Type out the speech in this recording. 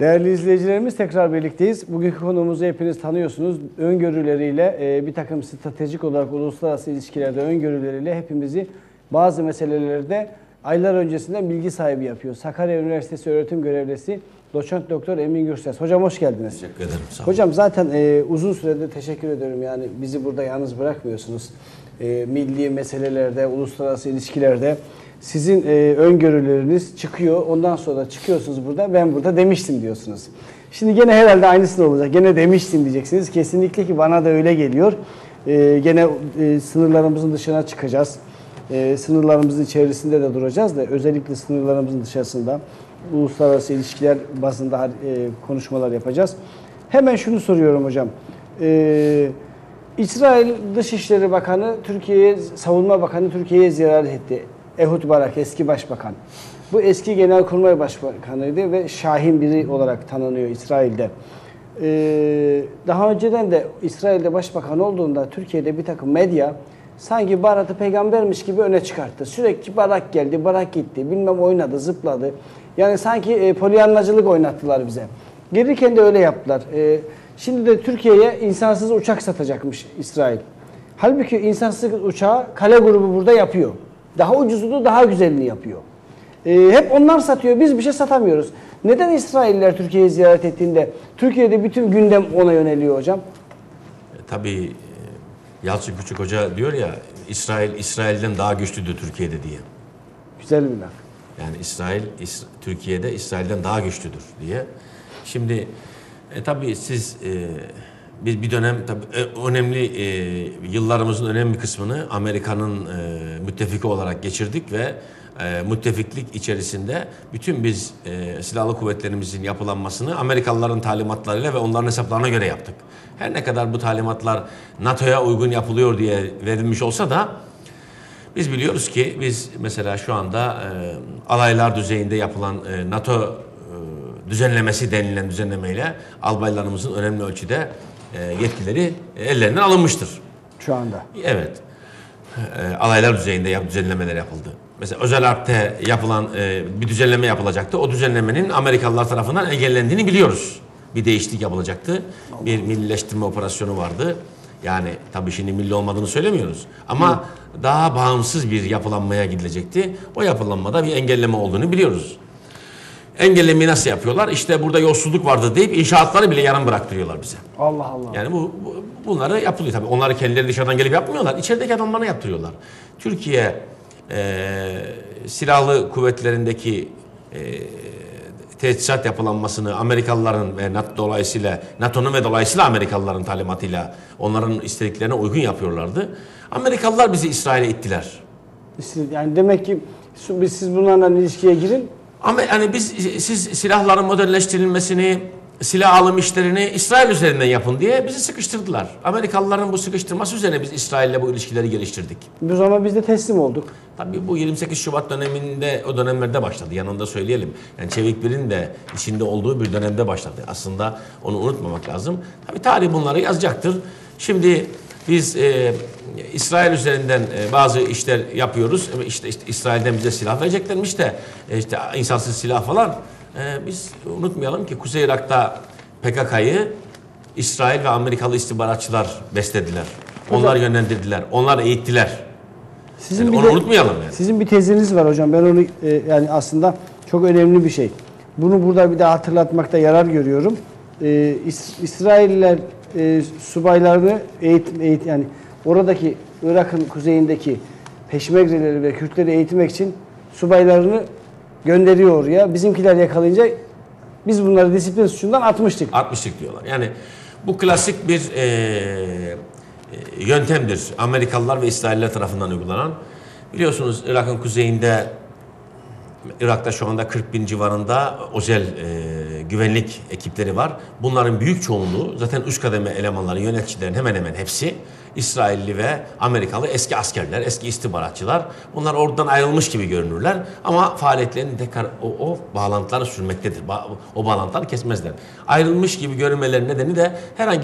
Değerli izleyicilerimiz tekrar birlikteyiz. Bugünkü konuğumuzu hepiniz tanıyorsunuz. Öngörüleriyle e, bir takım stratejik olarak uluslararası ilişkilerde öngörüleriyle hepimizi bazı meselelerde aylar öncesinden bilgi sahibi yapıyor. Sakarya Üniversitesi öğretim görevlisi doçent doktor Emin Gürses. Hocam hoş geldiniz. Teşekkür ederim. Sağ olun. Hocam zaten e, uzun süredir teşekkür ediyorum. Yani bizi burada yalnız bırakmıyorsunuz. E, milli meselelerde, uluslararası ilişkilerde sizin e, öngörüleriniz çıkıyor. Ondan sonra çıkıyorsunuz burada. Ben burada demiştim diyorsunuz. Şimdi gene herhalde aynısını olacak. Gene demiştim diyeceksiniz. Kesinlikle ki bana da öyle geliyor. E, gene e, sınırlarımızın dışına çıkacağız. E, sınırlarımızın içerisinde de duracağız da özellikle sınırlarımızın dışarısında uluslararası ilişkiler bazında e, konuşmalar yapacağız. Hemen şunu soruyorum hocam. E, İsrail Dışişleri Bakanı Türkiye'ye, Savunma Bakanı Türkiye'ye ziyaret etti. Ehud Barak eski başbakan. Bu eski Genelkurmay Başbakanıydı ve şahin biri olarak tanınıyor İsrail'de. Ee, daha önceden de İsrail'de başbakan olduğunda Türkiye'de bir takım medya sanki Barak'ı peygambermiş gibi öne çıkarttı. Sürekli Barak geldi, Barak gitti, bilmem oynadı, zıpladı. Yani sanki e, polyanlacılık oynattılar bize. Gelirken de öyle yaptılar. E, şimdi de Türkiye'ye insansız uçak satacakmış İsrail. Halbuki insansız uçağı kale grubu burada yapıyor. Daha ucuzunu, daha güzelini yapıyor. E, hep onlar satıyor, biz bir şey satamıyoruz. Neden İsrailler Türkiye'yi ziyaret ettiğinde Türkiye'de bütün gündem ona yöneliyor hocam? E, Tabii e, Yalçın Küçük Hoca diyor ya İsrail İsrail'den daha güçlüdür Türkiye'de diye. Güzel bir laf. Yani İsrail İs- Türkiye'de İsrail'den daha güçlüdür diye. Şimdi e, tabii siz e, biz bir dönem tabii e, önemli e, yıllarımızın önemli kısmını Amerika'nın e, müttefiki olarak geçirdik ve e, müttefiklik içerisinde bütün biz e, silahlı kuvvetlerimizin yapılanmasını Amerikalıların talimatlarıyla ve onların hesaplarına göre yaptık. Her ne kadar bu talimatlar NATO'ya uygun yapılıyor diye verilmiş olsa da biz biliyoruz ki biz mesela şu anda e, alaylar düzeyinde yapılan e, NATO düzenlemesi denilen düzenlemeyle albaylarımızın önemli ölçüde e, yetkileri ellerinden alınmıştır. Şu anda. Evet. E, alaylar düzeyinde yap, düzenlemeler yapıldı. Mesela özel harpte yapılan e, bir düzenleme yapılacaktı. O düzenlemenin Amerikalılar tarafından engellendiğini biliyoruz. Bir değişiklik yapılacaktı. Bir millileştirme operasyonu vardı. Yani tabii şimdi milli olmadığını söylemiyoruz. Ama daha bağımsız bir yapılanmaya gidilecekti. O yapılanmada bir engelleme olduğunu biliyoruz. Engellemeyi nasıl yapıyorlar? İşte burada yolsuzluk vardı deyip inşaatları bile yarım bıraktırıyorlar bize. Allah Allah. Yani bu, bu bunları yapılıyor tabii. Onları kendileri dışarıdan gelip yapmıyorlar. İçerideki adamlara yaptırıyorlar. Türkiye e, silahlı kuvvetlerindeki e, tesisat yapılanmasını Amerikalıların ve NATO dolayısıyla NATO'nun ve dolayısıyla Amerikalıların talimatıyla onların istediklerine uygun yapıyorlardı. Amerikalılar bizi İsrail'e ittiler. Yani demek ki siz bunlarla ilişkiye girin. Ama yani biz siz silahların modernleştirilmesini, silah alım işlerini İsrail üzerinden yapın diye bizi sıkıştırdılar. Amerikalıların bu sıkıştırması üzerine biz İsrail'le bu ilişkileri geliştirdik. Biz ama biz de teslim olduk. Tabii bu 28 Şubat döneminde o dönemlerde başladı. Yanında söyleyelim. Yani Çevik Bir'in de içinde olduğu bir dönemde başladı. Aslında onu unutmamak lazım. Tabii tarih bunları yazacaktır. Şimdi biz e, İsrail üzerinden e, bazı işler yapıyoruz. E, İşte, işte İsrail'den bize silah vereceklermiş de e, işte insansız silah falan. E, biz unutmayalım ki Kuzey Irak'ta PKK'yı İsrail ve Amerikalı istihbaratçılar beslediler. Onlar yönlendirdiler. Onlar eğittiler. Sizin Yani bir onu de- unutmayalım yani. Sizin bir teziniz var hocam. Ben onu e, yani aslında çok önemli bir şey. Bunu burada bir daha hatırlatmakta yarar görüyorum. E, İs- İsrailler e, subaylarını eğitim, eğit yani oradaki Irak'ın kuzeyindeki peşmergeleri ve Kürtleri eğitmek için subaylarını gönderiyor oraya. Bizimkiler yakalayınca biz bunları disiplin suçundan atmıştık. 60'lık diyorlar. Yani bu klasik bir e, e, yöntemdir. Amerikalılar ve İsrailler tarafından uygulanan. Biliyorsunuz Irak'ın kuzeyinde Irak'ta şu anda 40 bin civarında özel e, güvenlik ekipleri var. Bunların büyük çoğunluğu zaten üst kademe elemanları, yöneticilerin hemen hemen hepsi İsrailli ve Amerikalı eski askerler, eski istihbaratçılar. Bunlar oradan ayrılmış gibi görünürler ama faaliyetlerini tekrar o, o bağlantıları sürmektedir. O bağlantıları kesmezler. Ayrılmış gibi görünmelerinin nedeni de herhangi